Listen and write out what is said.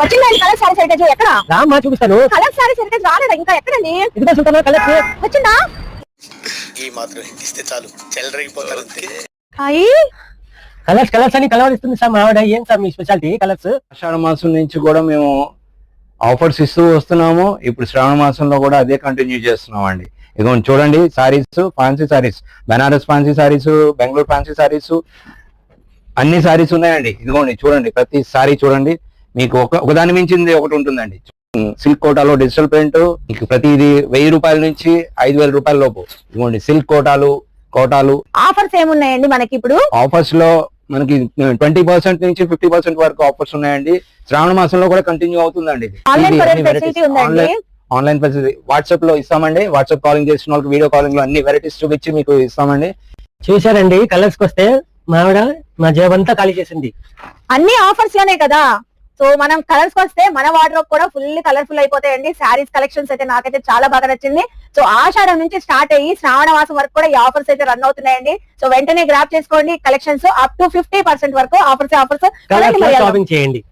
వచ్చిందండి సారీ ఎక్కడ? రామ్మా చూపిస్తాను. కలర్ సారీ రాలేదా? ఇంకా ఎక్కడండి? ఇదిగో సుల్తానా కలర్స్ వచ్చిందా? ఈ మాత్రం ఇస్తే చాలు. చెల్లరగిపోతారు అంతే. అయ్యి. కలర్స్ కలర్స్ అని కలర్ ఇస్తుంది సార్ మా ఆవిడ. ఏం సార్ మీ స్పెషాలిటీ కలర్స్ ఆషాఢ మాసం నుంచి కూడా మేము ఆఫర్స్ ఇస్తూ వస్తున్నాము. ఇప్పుడు శ్రావణ మాసంలో కూడా అదే కంటిన్యూ చేస్తున్నాం అండి ఇదిగోండి చూడండి sarees fancy sarees Banaras fancy sarees Bengaluru fancy sarees అన్ని సారీస్ ఉన్నాయండి. ఇదిగోండి చూడండి ప్రతి సారీ చూడండి. మీకు ఒక ఒకదాని మించింది ఒకటి ఉంటుందండి. సిల్క్ కోటాలో డిజిటల్ ప్రింట్ మీకు ప్రతిది వెయ్యి రూపాయల నుంచి ఐదు వేల రూపాయల లోపు. ఇదిగోండి సిల్క్ కోటాలు కోటాలు. ఆఫర్స్ ఏమున్నాయండి మనకి ఇప్పుడు? ఆఫర్స్లో మనకి ట్వంటీ పర్సెంట్ నుంచి ఫిఫ్టీ పర్సెంట్ వరకు ఆఫర్స్ ఉన్నాయండి. శ్రావణ మాసంలో కూడా కంటిన్యూ అవుతుందండి. ఆన్లైన్. ఫెసిలిటీ వాట్సాప్లో ఇస్తామండి. వాట్సాప్ కాలింగ్ చేసిన వాళ్ళకి వీడియో కాలింగ్లో అన్ని వెరైటీస్ చూపించి మీకు ఇస్తామండి. చూసారండి కలర్స్ వస్తే మా ఆవిడ మా జేబంతా ఖాళీ చేసింది. అన్ని ఆఫర్స్లోనే కదా? సో మనం కలర్స్ వస్తే మన వార్డ్రోబ్ కూడా ఫుల్ కలర్ఫుల్ అయిపోతాయండి. శారీస్ కలెక్షన్స్ అయితే నాకైతే చాలా బాగా నచ్చింది. సో ఆషాఢం నుంచి స్టార్ట్ అయ్యి శ్రావణ మాసం వరకు కూడా ఈ ఆఫర్స్ అయితే రన్ అవుతున్నాయండి. సో వెంటనే గ్రాప్ చేసుకోండి. Collections up to fifty percent వరకు ఆఫర్స్ ఆఫర్స్. చేయండి.